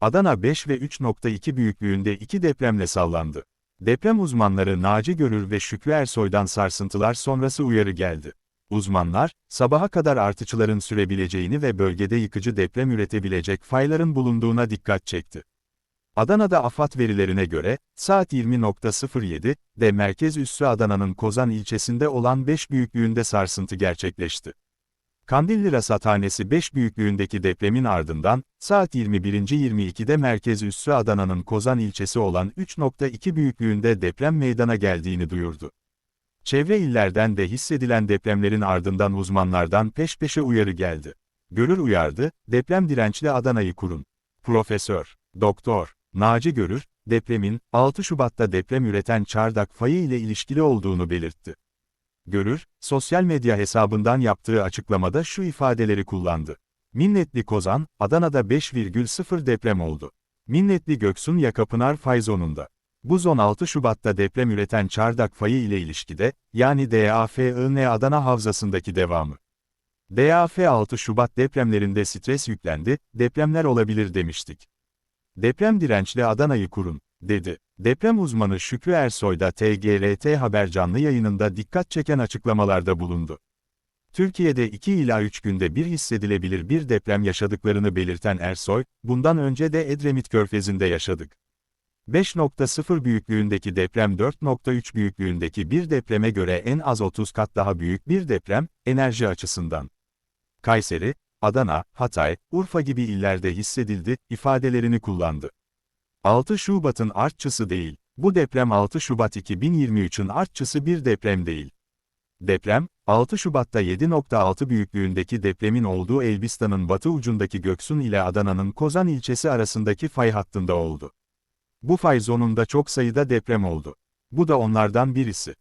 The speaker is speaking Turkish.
Adana 5 ve 3.2 büyüklüğünde iki depremle sallandı. Deprem uzmanları Naci Görür ve Şükrü Ersoy'dan sarsıntılar sonrası uyarı geldi. Uzmanlar, sabaha kadar artışların sürebileceğini ve bölgede yıkıcı deprem üretebilecek fayların bulunduğuna dikkat çekti. Adana'da AFAD verilerine göre, saat 20.07, de merkez üssü Adana'nın Kozan ilçesinde olan 5 büyüklüğünde sarsıntı gerçekleşti. Kandilli Rasathanesi 5 büyüklüğündeki depremin ardından, saat 21.22'de merkez üssü Adana'nın Kozan ilçesi olan 3.2 büyüklüğünde deprem meydana geldiğini duyurdu. Çevre illerden de hissedilen depremlerin ardından uzmanlardan peş peşe uyarı geldi. Görür uyardı, deprem dirençli Adana'yı kurun. Profesör, Doktor, Naci Görür, depremin, 6 Şubat'ta deprem üreten çardak fayı ile ilişkili olduğunu belirtti. Görür, sosyal medya hesabından yaptığı açıklamada şu ifadeleri kullandı. Minnetli Kozan, Adana'da 5,0 deprem oldu. Minnetli Göksun Yakapınar fay zonunda. Bu zon 6 Şubat'ta deprem üreten çardak fayı ile ilişkide, yani DAFIN Adana Havzası'ndaki devamı. DAF 6 Şubat depremlerinde stres yüklendi, depremler olabilir demiştik. Deprem dirençli Adana'yı kurun, dedi. Deprem uzmanı Şükrü Ersoy da TGRT Haber canlı yayınında dikkat çeken açıklamalarda bulundu. Türkiye'de 2 ila 3 günde bir hissedilebilir bir deprem yaşadıklarını belirten Ersoy, bundan önce de Edremit Körfezi'nde yaşadık. 5.0 büyüklüğündeki deprem 4.3 büyüklüğündeki bir depreme göre en az 30 kat daha büyük bir deprem, enerji açısından. Kayseri, Adana, Hatay, Urfa gibi illerde hissedildi, ifadelerini kullandı. 6 Şubat'ın artçısı değil, bu deprem 6 Şubat 2023'ün artçısı bir deprem değil. Deprem, 6 Şubat'ta 7.6 büyüklüğündeki depremin olduğu Elbistan'ın batı ucundaki Göksun ile Adana'nın Kozan ilçesi arasındaki fay hattında oldu. Bu fay zonunda çok sayıda deprem oldu. Bu da onlardan birisi.